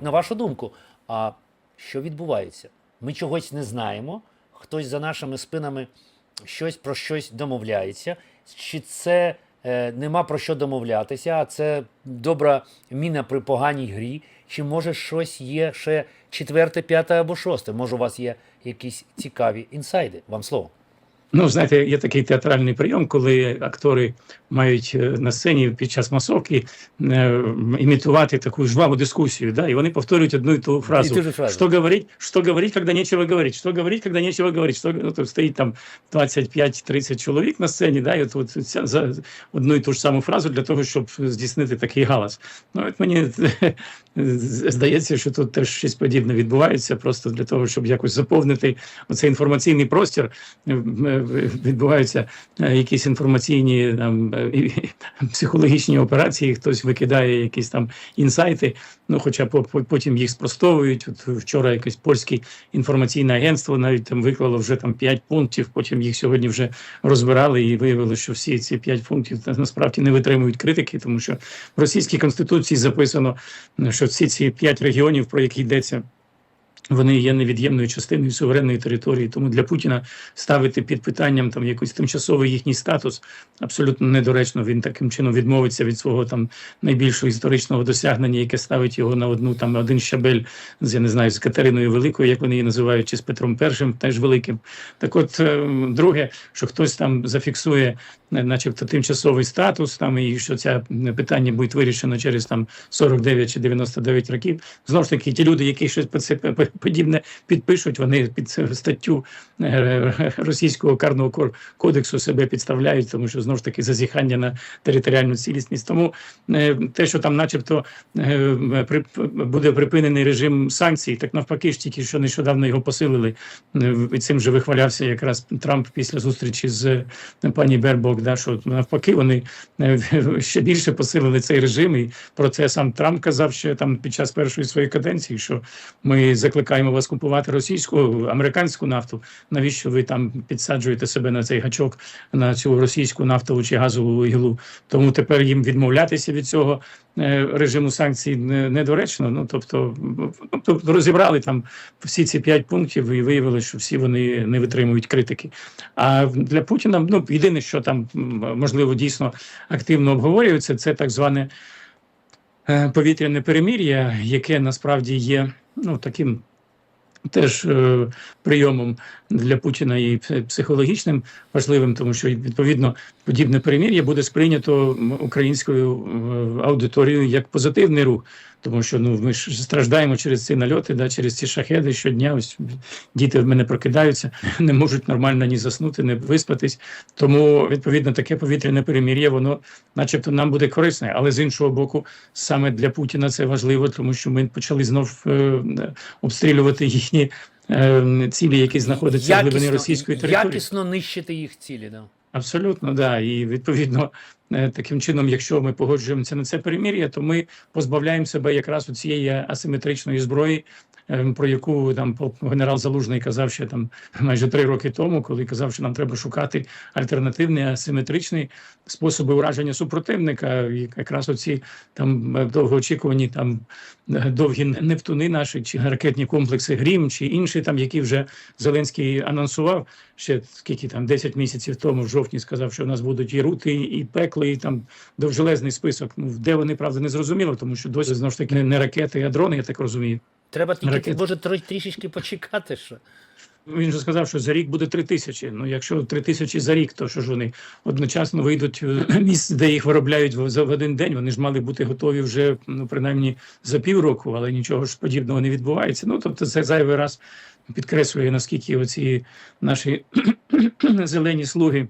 На вашу думку, а що відбувається? Ми чогось не знаємо, хтось за нашими спинами щось про щось домовляється. Чи це е, нема про що домовлятися, а це добра міна при поганій грі? Чи може щось є ще четверте, п'яте або шосте? Може, у вас є якісь цікаві інсайди? Вам слово. Ну, знаєте, є такий театральний прийом, коли актори мають е, на сцені під час масовки е, імітувати таку жваву дискусію, да, і вони повторюють одну і ту фразу. І ту фразу. Що говорить, що говорить, коли нечего говорить, що говорить, коли нечего говорить. Що, ну, то стоїть там 25-30 чоловік на сцені, да, і от, от ця, за одну і ту ж саму фразу для того, щоб здійснити такий галас. Ну, от мені здається, що тут теж щось подібне відбувається, просто для того, щоб якось заповнити оцей інформаційний простір. Е, е, Відбуваються е, якісь інформаційні там психологічні операції, хтось викидає якісь там інсайти. Ну, хоча по- по- потім їх спростовують. От вчора якесь польське інформаційне агентство навіть там виклало вже там 5 пунктів. Потім їх сьогодні вже розбирали і виявили, що всі ці 5 пунктів насправді не витримують критики, тому що в російській конституції записано, що всі ці п'ять регіонів, про які йдеться. Вони є невід'ємною частиною суверенної території, тому для Путіна ставити під питанням там якийсь тимчасовий їхній статус абсолютно недоречно. Він таким чином відмовиться від свого там найбільшого історичного досягнення, яке ставить його на одну там один щабель з я не знаю з Катериною Великою, як вони її називають, чи з Петром І, теж великим. Так, от е, друге, що хтось там зафіксує, е, начебто, тимчасовий статус, там і що це питання буде вирішено через там 49 чи 99 років. Знову ж таки, ті люди, які щось по це подібне підпишуть, вони під статтю е, російського карного кодексу себе підставляють, тому що знову ж таки зазіхання на територіальну цілісність. Тому е, те, що там, начебто, е, буде припинений режим санкцій, так навпаки ж тільки що нещодавно його посилили. І цим же вихвалявся якраз Трамп після зустрічі з пані Бербок. Да, що навпаки вони ще більше посилили цей режим. І про це сам Трамп казав ще там під час першої своєї каденції, що ми закликаємо вас купувати російську американську нафту. Навіщо ви там підсаджуєте себе на цей гачок на цю російську нафтову чи газову іглу? Тому тепер їм відмовлятися від цього е, режиму санкцій недоречно. Ну тобто, тобто розібрали там всі ці п'ять пунктів і виявили, що всі вони не витримують критики. А для Путіна ну єдине, що там можливо дійсно активно обговорюється, це так зване е, повітряне перемір'я, яке насправді є ну таким. Теж е, прийомом для Путіна і психологічним важливим, тому що відповідно подібне перемір'я буде сприйнято українською аудиторією як позитивний рух, тому що ну ми ж страждаємо через ці нальоти, да, через ці шахеди щодня. Ось діти в мене прокидаються, не можуть нормально ні заснути, ні виспатись. Тому відповідно таке повітряне перемір'я, воно, начебто, нам буде корисне, але з іншого боку, саме для Путіна це важливо, тому що ми почали знов е, обстрілювати їхні цілі, які знаходяться в глибині російської території. якісно нищити їх цілі. Да. Абсолютно, да. І відповідно е, таким чином, якщо ми погоджуємося на це перемір'я, то ми позбавляємо себе якраз у цієї асиметричної зброї, е, про яку там генерал Залужний казав ще там майже три роки тому, коли казав, що нам треба шукати альтернативні асиметричні способи ураження супротивника. І якраз оці там е, довгоочікувані там е, довгі нептуни наші, чи ракетні комплекси Грім, чи інші там, які вже Зеленський анонсував ще скільки там 10 місяців тому, в жовтні сказав, що у нас будуть і рути, і пекли, і там довжелезний список. Ну де вони правда не зрозуміло, тому що досі знову ж таки не- ракети, а дрони, я так розумію. Треба тільки може трішечки почекати. Що. Він же сказав, що за рік буде три тисячі. Ну, якщо три тисячі за рік, то що ж вони одночасно вийдуть в місце, де їх виробляють за в один день. Вони ж мали бути готові вже ну принаймні за півроку, але нічого ж подібного не відбувається. Ну тобто, це зайвий раз підкреслює наскільки оці наші зелені слуги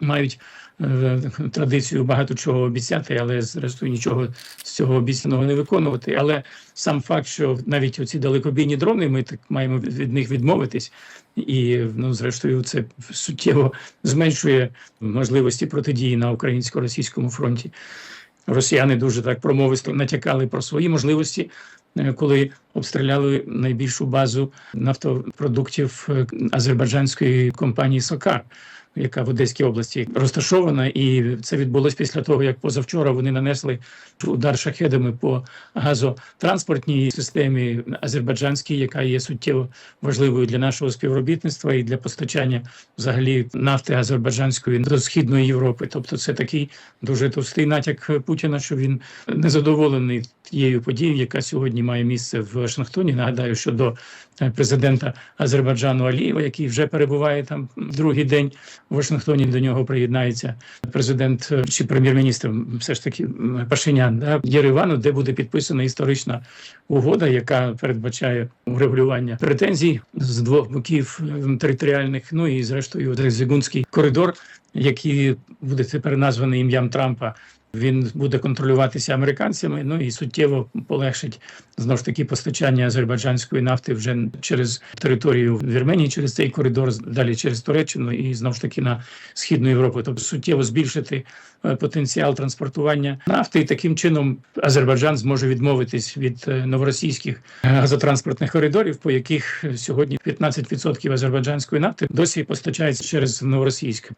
мають е, традицію багато чого обіцяти, але зрештою нічого з цього обіцяного не виконувати. Але сам факт, що навіть оці далекобійні дрони, ми так маємо від них відмовитись, і ну, зрештою, це суттєво зменшує можливості протидії на українсько-російському фронті. Росіяни дуже так промовисто натякали про свої можливості, е, коли обстріляли найбільшу базу нафтопродуктів е, азербайджанської компанії Сокар. Яка в Одеській області розташована, і це відбулося після того, як позавчора вони нанесли удар шахедами по газотранспортній системі азербайджанській, яка є суттєво важливою для нашого співробітництва і для постачання взагалі нафти азербайджанської до східної Європи. Тобто, це такий дуже товстий натяк Путіна, що він незадоволений тією подією, яка сьогодні має місце в Вашингтоні. Нагадаю, що до президента Азербайджану Алієва, який вже перебуває там другий день в Вашингтоні. До нього приєднається президент е, чи прем'єр-міністр, все ж таки Пашинян, да, Єревану, де буде підписана історична угода, яка передбачає урегулювання претензій з двох боків е, територіальних. Ну і зрештою Зигунський коридор, який буде тепер названий ім'ям Трампа. Він буде контролюватися американцями, ну і суттєво полегшить знову ж таки постачання азербайджанської нафти вже через територію Вірменії, через цей коридор, далі через Туреччину і знову ж таки на східну Європу. Тобто суттєво збільшити е, потенціал транспортування нафти, і таким чином Азербайджан зможе відмовитись від е, новоросійських газотранспортних коридорів, по яких сьогодні 15% азербайджанської нафти досі постачається через новоросійськ.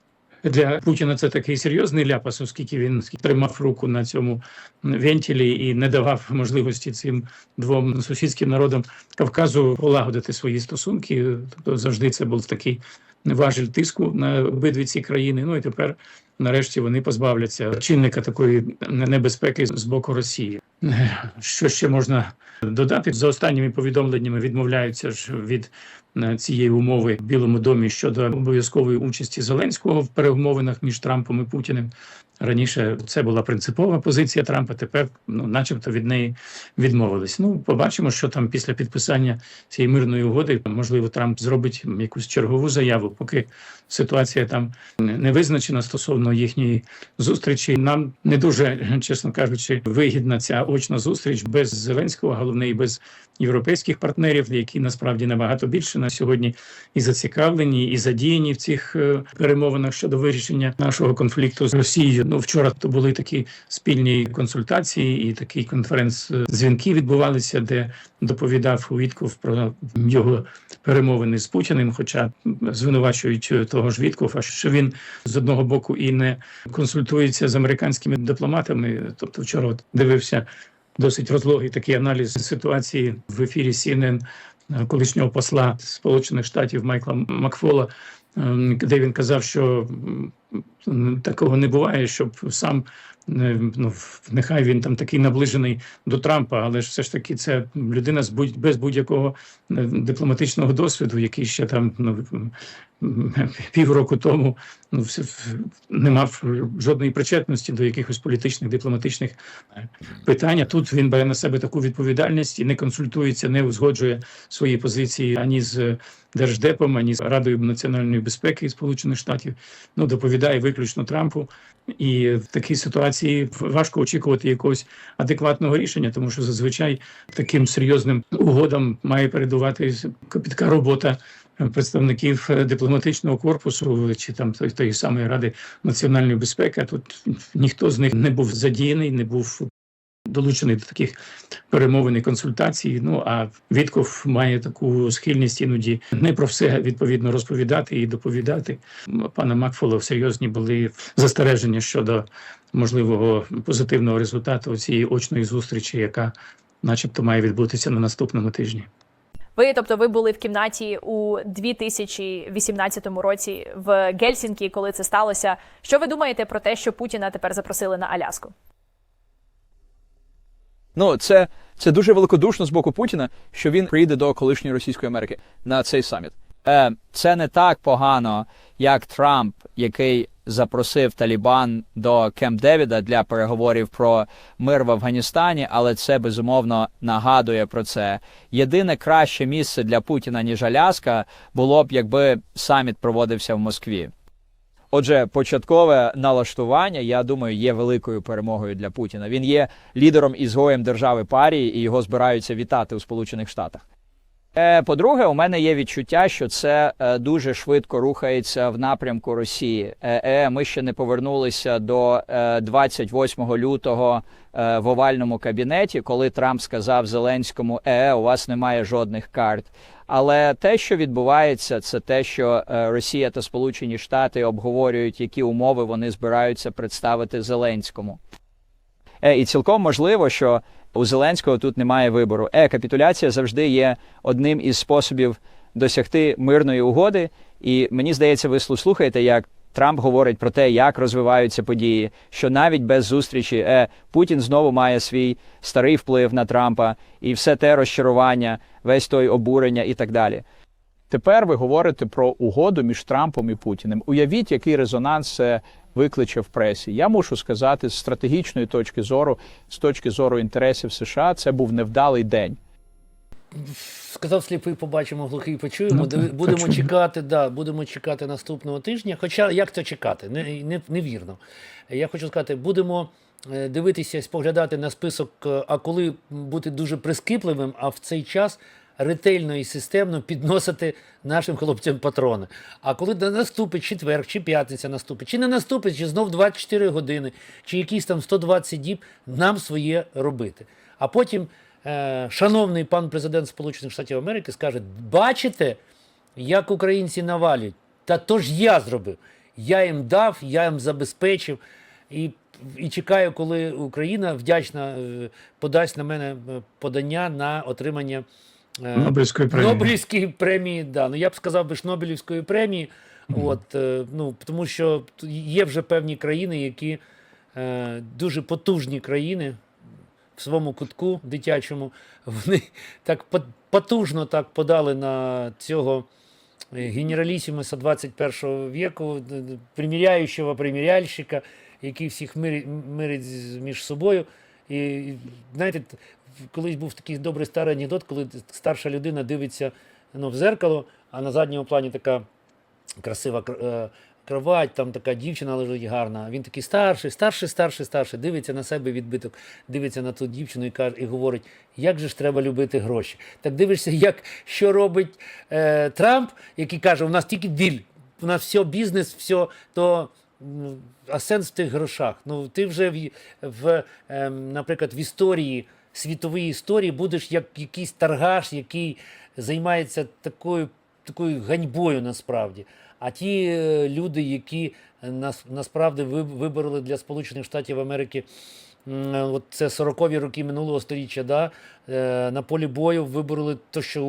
Для Путіна це такий серйозний ляпас, оскільки він тримав руку на цьому вентилі і не давав можливості цим двом сусідським народам Кавказу полагодити свої стосунки. Тобто завжди це був такий важіль тиску на обидві ці країни. Ну і тепер, нарешті, вони позбавляться чинника такої небезпеки з боку Росії. Що ще можна додати? За останніми повідомленнями відмовляються ж від цієї умови в Білому домі щодо обов'язкової участі Зеленського в перемовинах між Трампом і Путіним. Раніше це була принципова позиція Трампа. Тепер, ну, начебто, від неї відмовились. Ну, побачимо, що там після підписання цієї мирної угоди можливо Трамп зробить якусь чергову заяву, поки ситуація там не визначена стосовно їхньої зустрічі. Нам не дуже, чесно кажучи, вигідна ця очна зустріч без Зеленського, головне і без європейських партнерів, які насправді набагато більше на сьогодні і зацікавлені, і задіяні в цих е, перемовинах щодо вирішення нашого конфлікту з Росією. Ну вчора то були такі спільні консультації і такий конференц-дзвінки відбувалися, де доповідав Вітков про його перемовини з Путіним, хоча звинувачують того ж Віткова, що він з одного боку і не консультується з американськими дипломатами. Тобто, вчора дивився досить розлогий такий аналіз ситуації в ефірі CNN е, колишнього посла Сполучених Штатів Майкла Макфола, ем, де він казав, що такого не буває, щоб сам е, ну нехай він там такий наближений до Трампа, але ж все ж таки це людина з будь без будь-якого е, дипломатичного досвіду, який ще там ну півроку тому ну все не мав жодної причетності до якихось політичних дипломатичних питань. А Тут він бере на себе таку відповідальність і не консультується, не узгоджує свої позиції ані з держдепом, ані з Радою національної безпеки Сполучених Штатів. Ну доповідає виключно Трампу, і в такій ситуації важко очікувати якогось адекватного рішення, тому що зазвичай таким серйозним угодам має передувати копітка робота представників дипломатичного корпусу чи там тої, самої ради національної безпеки. Тут ніхто з них не був задіяний, не був долучений до таких перемовин і консультацій. Ну а Вітков має таку схильність іноді не про все відповідно розповідати і доповідати. Пана Макфола серйозні були застереження щодо можливого позитивного результату цієї очної зустрічі, яка, начебто, має відбутися на наступному тижні. Ви, тобто, ви були в кімнаті у 2018 році в Гельсінкі, коли це сталося. Що ви думаєте про те, що Путіна тепер запросили на Аляску? Ну, це, це дуже великодушно з боку Путіна, що він приїде до колишньої Російської Америки на цей саміт. Е, це не так погано, як Трамп, який запросив Талібан до Кемп Девіда для переговорів про мир в Афганістані, але це безумовно нагадує про це. Єдине краще місце для Путіна ніж Аляска було б, якби саміт проводився в Москві. Отже, початкове налаштування, я думаю, є великою перемогою для Путіна. Він є лідером ізгоєм держави парії, і його збираються вітати у Сполучених Штатах. Е, По-друге, у мене є відчуття, що це е, дуже швидко рухається в напрямку Росії. Е, ми ще не повернулися до е, 28 лютого в овальному кабінеті, коли Трамп сказав Зеленському: е, у вас немає жодних карт. Але те, що відбувається, це те, що Росія та Сполучені Штати обговорюють, які умови вони збираються представити Зеленському. Е, і цілком можливо, що у Зеленського тут немає вибору. Е, капітуляція завжди є одним із способів досягти мирної угоди. І мені здається, ви слухаєте, як Трамп говорить про те, як розвиваються події, що навіть без зустрічі е, Путін знову має свій старий вплив на Трампа, і все те розчарування, весь той обурення і так далі. Тепер ви говорите про угоду між Трампом і Путіним. Уявіть, який резонанс це викличе в пресі. Я мушу сказати, з стратегічної точки зору, з точки зору інтересів США, це був невдалий день. Сказав сліпий, побачимо, глухий почуємо. Ну, будемо так, чекати, да, будемо чекати наступного тижня. Хоча як це чекати? Не, не, невірно. Я хочу сказати, будемо е, дивитися, споглядати на список, е, а коли бути дуже прискіпливим, а в цей час ретельно і системно підносити нашим хлопцям патрони. А коли наступить четверг, чи п'ятниця наступить, чи не наступить, чи знов 24 години, чи якісь там 120 діб, нам своє робити. А потім е, шановний пан президент Сполучених Штатів Америки скаже: бачите, як українці навалюють. Та то ж я зробив. Я їм дав, я їм забезпечив. І, і чекаю, коли Україна вдячна е, подасть на мене е, подання на отримання Нобелівської премії. Нобелівської премії. Да. Ну, я б сказав би ж Нобелівської премії. От, е, ну, тому що є вже певні країни, які е, дуже потужні країни в своєму кутку дитячому. Вони так потужно так подали на цього е, генералісімуса 21 віку, приміряючого приміряльщика, який всіх мирить між собою. І знаєте, колись був такий добрий старий анекдот, коли старша людина дивиться ну, в зеркало, а на задньому плані така красива е, кровать, там така дівчина лежить гарна. Він такий старший, старший, старший, старший, дивиться на себе відбиток, дивиться на ту дівчину і каже, і говорить, як же ж треба любити гроші. Так дивишся, як що робить е, Трамп, який каже, у нас тільки діль, у нас все бізнес, все то. А сенс в тих грошах. Ну, ти вже в, в ем, наприклад, в історії, світовій історії будеш як якийсь торгаш, який займається такою такою ганьбою насправді. А ті е, люди, які е, нас, насправді ви- вибороли для Сполучених Штатів Америки, от це 40-ві роки минулого століття, да, е, на полі бою вибороли те, що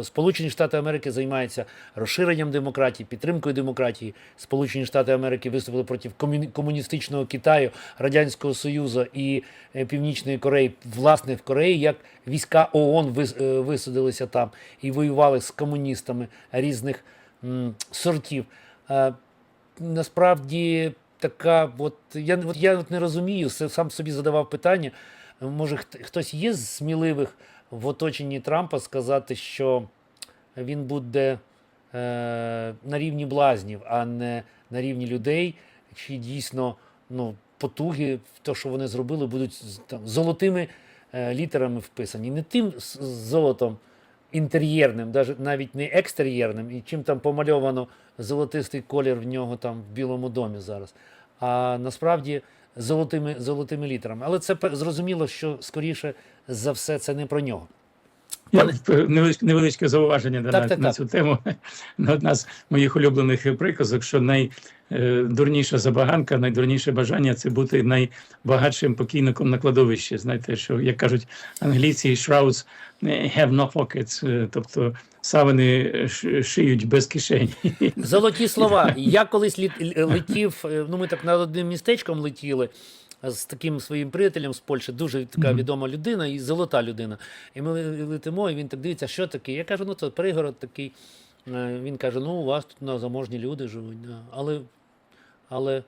е, Сполучені Штати Америки займаються розширенням демократії, підтримкою демократії. Сполучені Штати Америки виступили проти комуністичного Китаю, Радянського Союзу і е, Північної Кореї, власне, в Кореї, як війська ООН е, висадилися там і воювали з комуністами різних сортів. Е, насправді така, от я, от я от не розумію, сам собі задавав питання. Може, хт- хтось є з сміливих в оточенні Трампа сказати, що він буде е, на рівні блазнів, а не на рівні людей, чи дійсно ну, потуги те, що вони зробили, будуть там, золотими е, літерами вписані. Не тим золотом інтер'єрним, навіть не екстер'єрним, і чим там помальовано золотистий колір в нього там в Білому домі зараз. А насправді золотими, золотими літерами. Але це зрозуміло, що скоріше за все це не про нього. Я е, невеличке, зауваження Так, на, так, на так. цю тему. Одна з моїх улюблених приказок, що найдурніша забаганка, найдурніше бажання це бути найбагатшим покійником на кладовищі. Знаєте, що як кажуть англійці, shrouds have no pockets, е, тобто савини шиють без кишені. Золоті слова. Я колись летів, е, ну ми так над одним містечком летіли з таким своїм приятелем з Польщі, дуже така відома людина і золота людина. І ми летимо, і він так дивиться, що таке. Я кажу, ну це пригород такий. Е, Він каже: ну, у вас тут на заможні люди живуть. Але, але,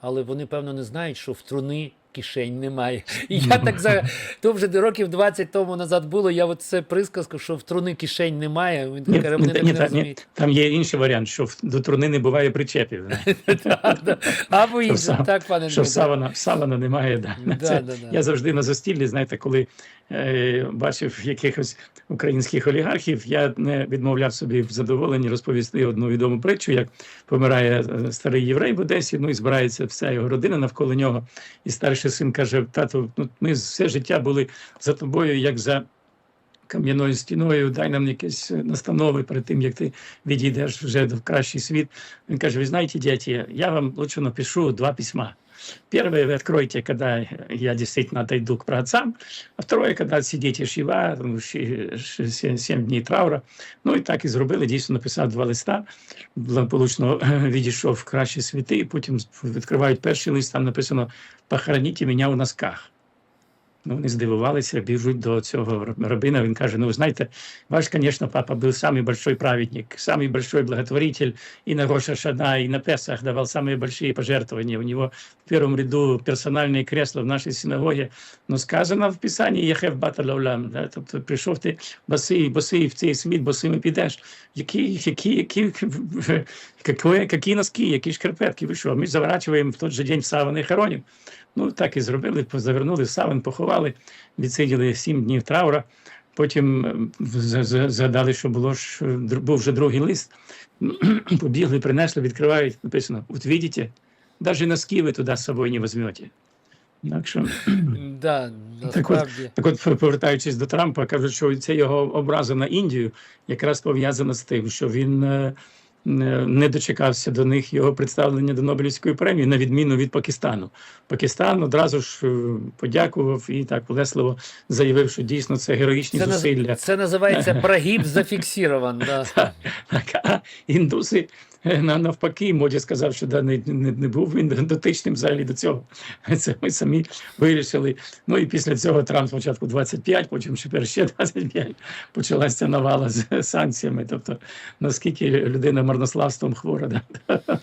але вони, певно, не знають, що в труни кишень немає. І я так за то вже років 20 тому назад було. Я от це присказку, що в труни кишень немає. Він Ні, каже, ні, ні, не розуміють. там є інший варіант, що до труни не буває причепів. Або інше, так, пане Що савана, савана немає. Да. Це. Я завжди на застіллі, знаєте, коли е, бачив якихось українських олігархів, я не відмовляв собі в задоволенні розповісти одну відому притчу, як помирає е, старий єврей в Одесі, ну і збирається вся його родина навколо нього. І старший син каже: тату, ну ми все життя були за тобою, як за. Кам'яною стіною, дай нам якісь настанови перед тим, як ти відійдеш вже в кращий світ. Він каже: Ви знаєте, дяті, я вам лучше напишу два письма. Первое вы откроете, когда я действительно отойду к праотцам, а второе, когда сидите шива, там, ші- ші- сім, сім днів траура. Ну і так і зробили. Дійсно написав два листа. Благополучно відійшов в кращі світи, потім відкривають перший лист, там написано «Похороніть мене у носках. Ну, вони здивувалися, біжуть до цього рабина. Він каже: Ну, ви знаєте, ваш, звісно, папа був самый большой праведник, самый большой благотворитель и на Роша Шана, и на Песах давал самые большие пожертвования. У него в первом ряду персональные кресла в нашей синагоге. Но сказано в Писанні Єхев Бата Лаулам, да? тобто прийшов ти босий, босий в цей світ, босими підеш. Які, які, які, які, які носки, які шкарпетки, ви що? Ми заворачуємо в той же день в саваний хоронів. Ну, так і зробили, завернули в саван, поховали, відсиділи сім днів траура. Потім ем, згадали, що було ж е, був вже другий лист. Побігли, принесли, відкривають. Написано: от видите, навіть носки ви туди з собою не візьмете. Так що, Да, Так от, так от, повертаючись до Трампа, кажуть, що це його образа на Індію якраз пов'язана з тим, що він е, не дочекався до них його представлення до Нобелівської премії, на відміну від Пакистану. Пакистан одразу ж е, подякував і так улесливо заявив, що дійсно це героїчні Це, наз- зусилля. це називається прогіб зафіксірован. Да. Так, а індуси навпаки, Моді сказав, що да, не, не, не був він дотичним взагалі до цього. Це ми самі вирішили. Ну і після цього Трамп спочатку 25, потім ще 25. Почалася навала з санкціями. Тобто, наскільки людина марнославством хвора. Да?